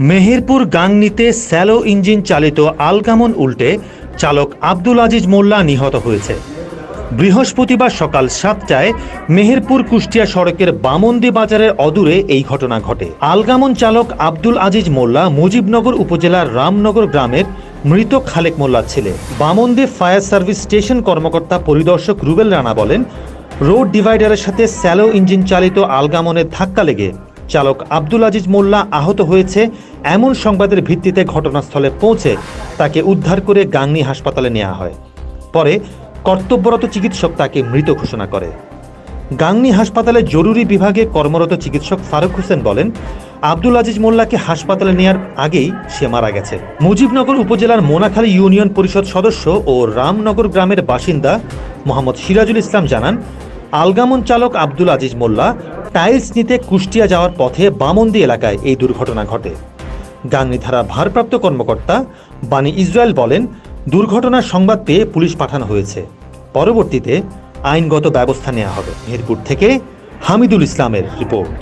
Meherpur গাংনীতে shallow engine চালিত আলগামন উল্টে চালক আব্দুল আজিজ মোল্লা নিহত হয়েছে। বৃহস্পতিবার সকাল সাতটায় মেহেরপুর কুষ্টিয়া সড়কের বামন্দি বাজারের অদূরে এই ঘটনা ঘটে। আলগামন চালক আব্দুল আজিজ মোল্লা মুজিবনগর উপজেলার রামনগর গ্রামের মৃত খালেক মোল্লার ছেলে। বামন্দি ফায়ার সার্ভিস স্টেশন কর্মকর্তা পরিদর্শক রুবেল রানা বলেন, রোড ডিভাইডারের সাথে স্যালো ইঞ্জিন চালিত আলগামনের ধাক্কা লেগে চালক আব্দুল আজিজ মোল্লা আহত হয়েছে, এমন সংবাদের ভিত্তিতে ঘটনাস্থলে পৌঁছে তাকে উদ্ধার করে গাংনী হাসপাতালে নেওয়া হয়। পরে কর্তব্যরত চিকিৎসক তাকে মৃত ঘোষণা করে। গাংনী হাসপাতালে জরুরি বিভাগে কর্মরত চিকিৎসক ফারুক হোসেন বলেন, আব্দুল আজিজ মোল্লাকে হাসপাতালে নেয়ার আগেই সে মারা গেছে। মুজিবনগর উপজেলার মোনাখালী ইউনিয়ন পরিষদ সদস্য ও রামনগর গ্রামের বাসিন্দা মোহাম্মদ সিরাজুল ইসলাম জানান, আলগামন চালক আব্দুল আজিজ মোল্লা টাইলস নিতে কুষ্টিয়া যাওয়ার পথে বামন্দি এলাকায় এই দুর্ঘটনা ঘটে। গাংনিধারা ভারপ্রাপ্ত কর্মকর্তা বানি ইসরায়েল বলেন, দুর্ঘটনার সংবাদ পেয়ে পুলিশ পাঠানো হয়েছে। পরবর্তীতে আইনগত ব্যবস্থা নেওয়া হবে। মেহেরপুর থেকে হামিদুল ইসলামের রিপোর্ট।